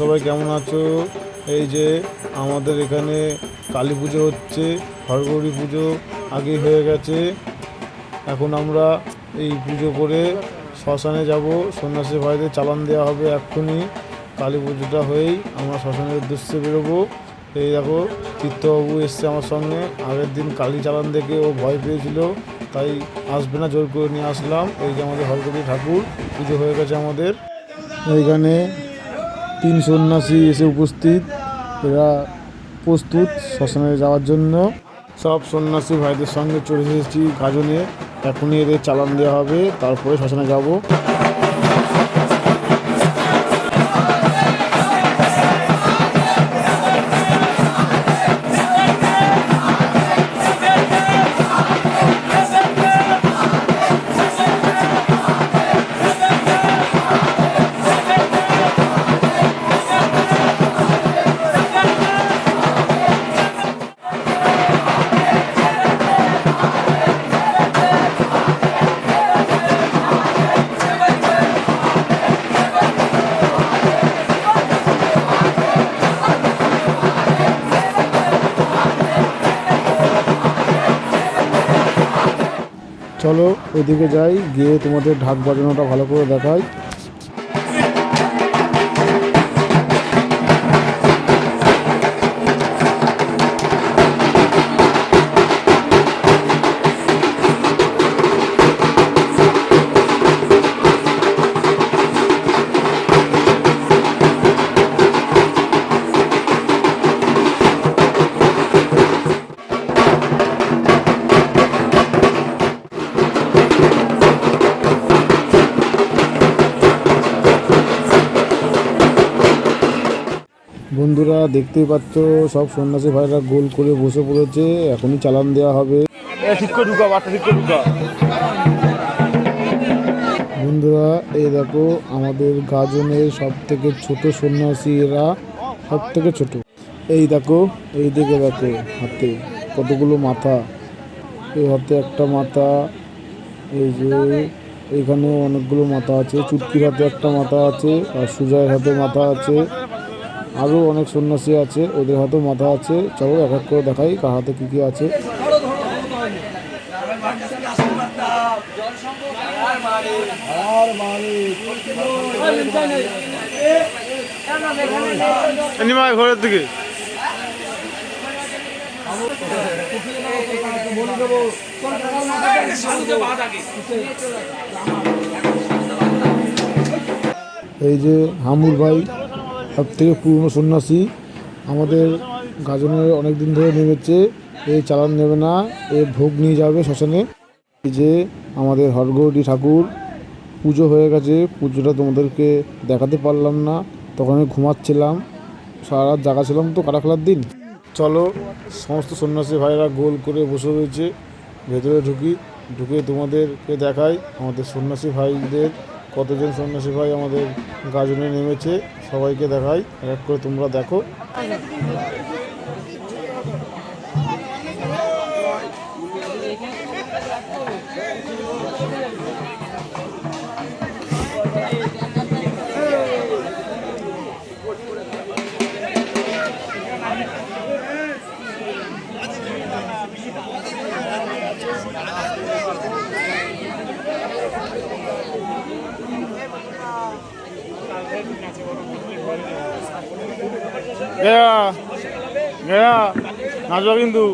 সবাই কেমন আছো? এই যে আমাদের এখানে কালী পুজো হচ্ছে হরগৌরী পুজো আগে হয়ে গেছে। এখন আমরা এই পুজো করে শ্মশানে যাব। সন্ন্যাসী ভাইদের চালান দেওয়া হবে এক্ষুনি। কালী পুজোটা হয়েই আমরা শ্মশানের উদ্দেশ্যে বেরোবো। এই দেখো, তীর্থবাবু এসছে আমার সঙ্গে। আগের দিন কালী চালান দেখে ও ভয় পেয়েছিল, তাই আসবে না, জোর করে নিয়ে আসলাম। এই যে আমাদের হরগৌরী ঠাকুর, পুজো হয়ে গেছে আমাদের। এইখানে তিন সন্ন্যাসী এসে উপস্থিত। এরা প্রস্তুত শ্মশানে যাওয়ার জন্য। সব সন্ন্যাসী ভাইদের সঙ্গে চলে এসেছি গাজনে। এখনই এদের চালান দেওয়া হবে, তারপরে শ্মশানে যাব। চলো ওইদিকে যাই গিয়ে তোমাদের ঢাক বাজানোটা ভালো করে দেখাই। দেখতেই পাচ্ছ সব সন্ন্যাসী ভাইরা গোল করে বসে পড়েছে এখনই চালান দেওয়া হবে। বন্ধুরা এই দেখো আমাদের গাজনের সব থেকে ছোট সন্ন্যাসী এরা সব থেকে ছোট। এই দেখো এই দিকে দেখো হাতে কতগুলো মাথা। এই হাতে একটা মাথা এই যে এখানে অনেকগুলো মাথা আছে চুটকির হাতে একটা মাথা আছে আর সুজয়ের হাতে মাথা আছে। আরও অনেক সন্ন্যাসী আছে ওদের হাতেও মাথা আছে। চলো এক এক করে দেখাই কার হাতে কী কী আছে। ঘরের দিকে। এই যে হামুল ভাই সব থেকে পুরনো সন্ন্যাসী আমাদের গাজনের অনেক দিন ধরে নেমেছে। এই চালান নেবে না, এ ভোগ নিয়ে যাবে শ্মশানে। যে আমাদের হরগৌরী ঠাকুর, পুজো হয়ে গেছে, পুজোটা তোমাদেরকে দেখাতে পারলাম না। তখন আমি ঘুমাচ্ছিলাম, সারা রাত জাগা ছিলাম তো কাটা খেলার দিন। চলো, সমস্ত সন্ন্যাসী ভাইরা গোল করে বসে রয়েছে, ভেতরে ঢুকি, ঢুকে তোমাদেরকে দেখাই আমাদের সন্ন্যাসী ভাইদের কতজন সন্ন্যাসী ভাই আমাদের গাজনে নেমেছে সবাইকে দেখাই এক করে তোমরা দেখো। গেয়া গেয়া নাচবা কিন্তু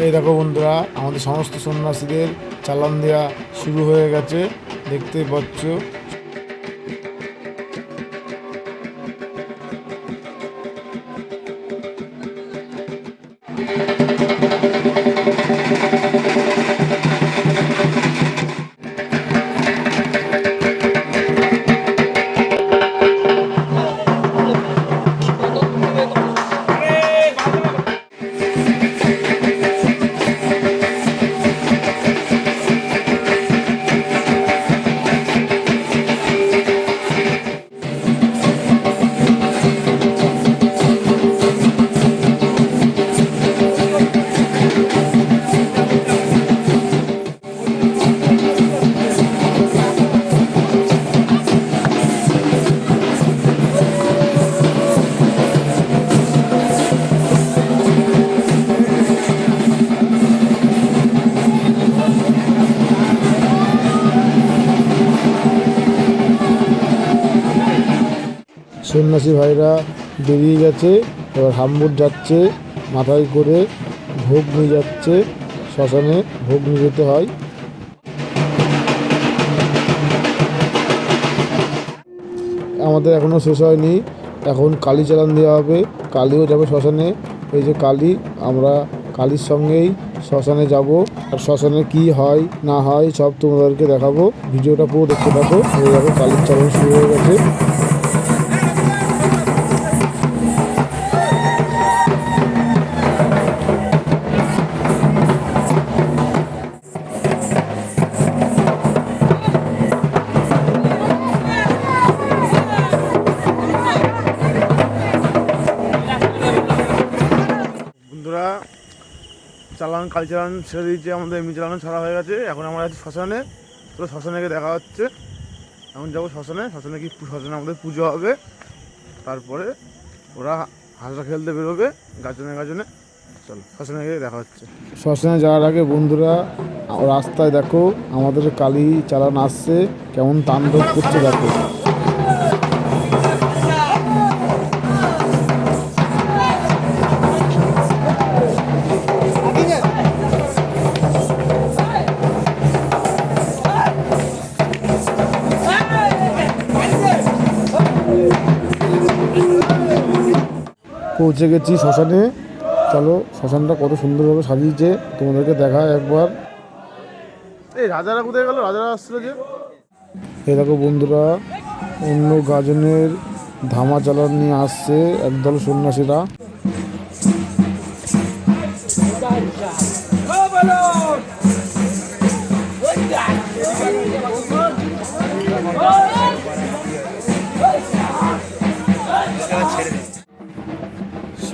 এই দেখো বন্ধুরা আমাদের সমস্ত সন্ন্যাসীদের চালান দেওয়া শুরু হয়ে গেছে। দেখতে পাচ্ছ সন্ন্যাসী ভাইরা বেরিয়ে গেছে, এবার হাম্বুর যাচ্ছে, মাথায় করে ভোগ নিয়ে যাচ্ছে, শ্মশানে ভোগ নিয়ে যেতে হয়। আমাদের এখনও শেষ হয়নি, এখন কালী চালান দেওয়া হবে, কালীও যাবে শ্মশানে, এই যে কালী, আমরা কালীর সঙ্গেই শ্মশানে যাব, আর শ্মশানে কি হয়, না হয় সব তোমাদেরকে দেখাবো, ভিডিওটা পুরো দেখতে থাকো, এই কালীর চালান শুরু হয়ে গেছে। বন্ধুরা, চালান কাল চালান ছেড়ে দিয়েছে আমাদের এমনি চালানো ছাড়া হয়ে গেছে। এখন আমরা আছি শ্মশানে। তো শ্মশানে গিয়ে দেখা হচ্ছে। এখন যাব শ্মশানে। শ্মশানে কি শ্মশানে আমাদের পুজো হবে। তারপরে ওরা হাঁসটা খেলতে বেরোবে গাজনে গাজনে। চলো শ্মশানে গিয়ে দেখা হচ্ছে। শ্মশানে যাওয়ার আগে বন্ধুরা, রাস্তায় দেখো, আমাদের কালী চালান আসছে। কেমন তাণ্ডব করছে দেখো। পৌঁছে গেছি শ্মশানে। চলো শ্মশানটা কত সুন্দরভাবে সাজিয়েছে তোমাদেরকে দেখা একবার। এই রাজারা কোথায় গেল? রাজারা আসছিল যে? এই দেখো বন্ধুরা অন্য গাজনের ধামা চালান নিয়ে আসছে একদল সন্ন্যাসীরা।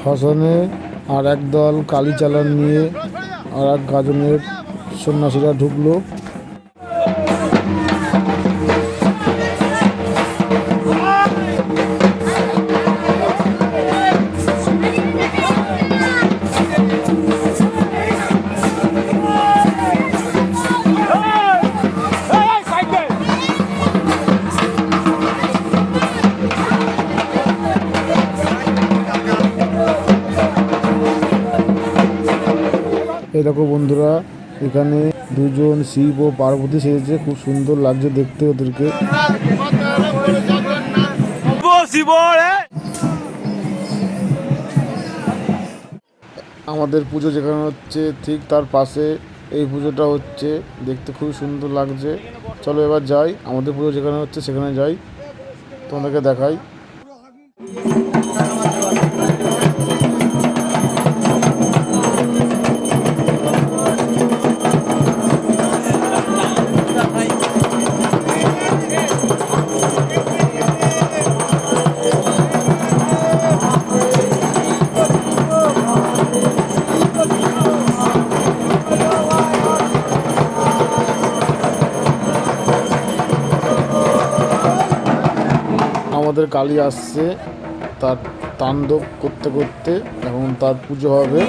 শ্মশানে আর একদল কালী চালান নিয়ে আর এক গাজনের সন্ন্যাসীরা ঢুকলো। দেখো বন্ধুরা এখানে দুজন শিব ও পার্বতী সেজেছে খুব সুন্দর লাগছে দেখতে ওদেরকে। আমাদের পুজো যেখানে হচ্ছে ঠিক তার পাশে এই পুজোটা হচ্ছে দেখতে খুব সুন্দর লাগছে। চলো এবার যাই আমাদের পুজো যেখানে হচ্ছে সেখানে যাই তোমাদেরকে দেখাই। আমাদের কালী আসছে তার তাণ্ডব করতে করতে এবং তার পুজো হবে।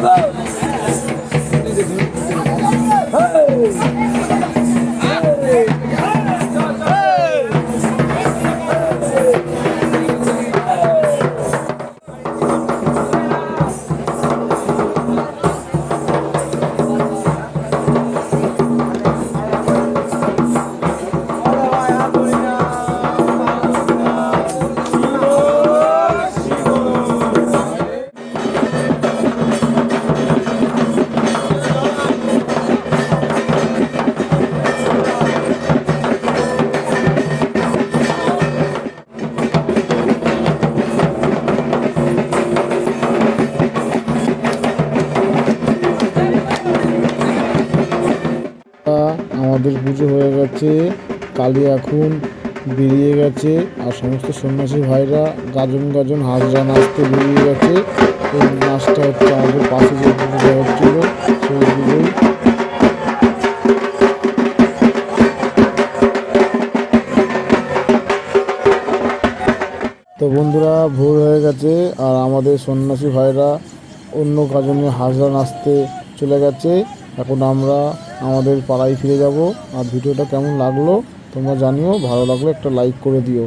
Vamos! কালী এখন বেরিয়ে গেছে আর সমস্ত সন্ন্যাসী ভাইরা গাজন গাজন হাজরা নাচতে বেরিয়ে গেছে। এই নাচটা হচ্ছে আমাদের পাশে যে পুজোটা হচ্ছিল, সেই পুজোই। তো বন্ধুরা, ভোর হয়ে গেছে আর আমাদের সন্ন্যাসী ভাইরা অন্য কাজনে হাজরা নাচতে চলে গেছে। এখন আমরা আমাদের পাড়ায় ফিরে যাব। আর ভিডিওটা কেমন লাগল তোমরা জানিও, ভালো লাগলে একটা লাইক করে দিও।